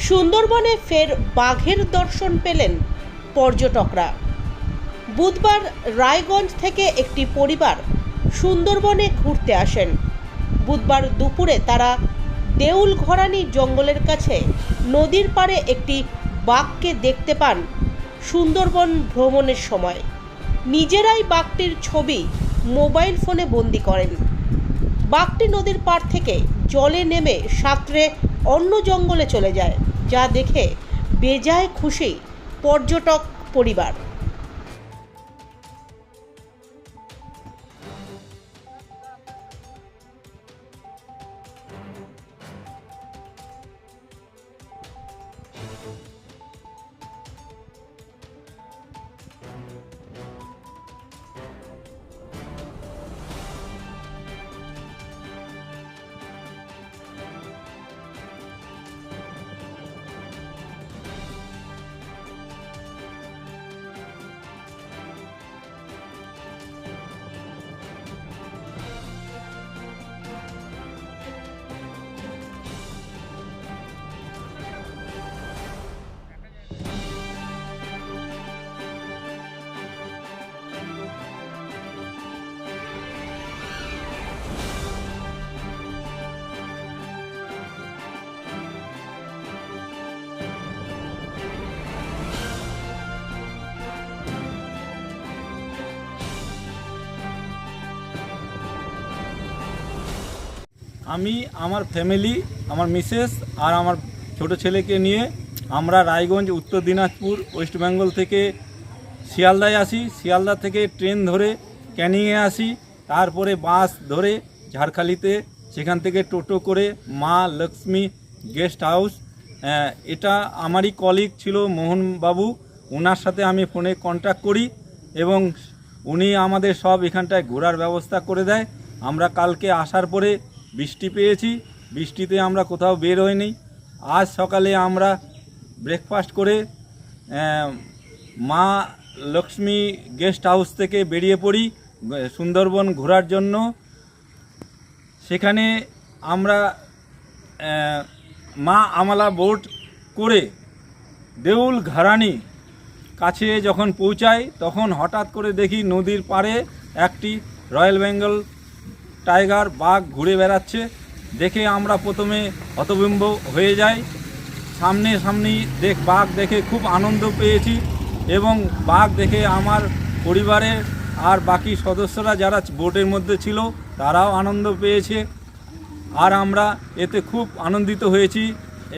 সুন্দরবনে ফের বাঘের দর্শন পেলেন পর্যটকরা। বুধবার রায়গঞ্জ থেকে একটি পরিবার সুন্দরবনে ঘুরতে আসেন। বুধবার দুপুরে তারা দেউল ঘরানি জঙ্গলের কাছে নদীর পাড়ে একটি বাঘকে দেখতে পান সুন্দরবন ভ্রমণের সময়। নিজেরাই বাঘটির ছবি মোবাইল ফোনে বন্দি করেন। বাঘটি নদীর পাড় থেকে জলে নেমে সাঁতরে অন্য জঙ্গলে চলে যায় যা দেখে বেজায় খুশি পর্যটক পরিবার। আমি, আমার ফ্যামিলি আমার মিসেস আর আমার ছোট ছেলেকে নিয়ে আমরা রায়গঞ্জ, উত্তর দিনাজপুর, ওয়েস্ট বেঙ্গল থেকে শিয়ালদায় আসি। শিয়ালদা থেকে ট্রেন ধরে ক্যানিংয়ে আসি। তারপরে বাস ধরে ঝাড়খালিতে, সেখান থেকে টোটো করে মা লক্ষ্মী গেস্ট হাউস। এটা আমারই কলিগ ছিল মোহনবাবু। ওনার সাথে আমি ফোনে কন্ট্যাক্ট করি এবং উনি আমাদের সব এখানটায় ঘোরার ব্যবস্থা করে দেয়। আমরা কালকে আসার পরে বৃষ্টি পেয়েছি, বৃষ্টিতে আমরা কোথাও বের হইনি। আজ সকালে আমরা ব্রেকফাস্ট করে মা লক্ষ্মী গেস্ট হাউস থেকে বেরিয়ে পড়ি, সুন্দরবন ঘোরার জন্য। সেখানে আমরা মা আমলা বোট করে দেউল ঘরানি কাছে যখন পৌঁছাই, তখন হঠাৎ করে দেখি নদীর পাড়ে একটি রয়্যাল বেঙ্গল টাইগার বাঘ ঘুরে বেড়াচ্ছে। দেখে আমরা প্রথমে হতবিম্ব হয়ে যাই। সামনে সামনে দেখ, বাঘ দেখে খুব আনন্দ পেয়েছি এবং বাঘ দেখে আমার পরিবারের আর বাকি সদস্যরা যারা বোটের মধ্যে ছিল, তারাও আনন্দ পেয়েছে। আর আমরা এতে খুব আনন্দিত হয়েছি।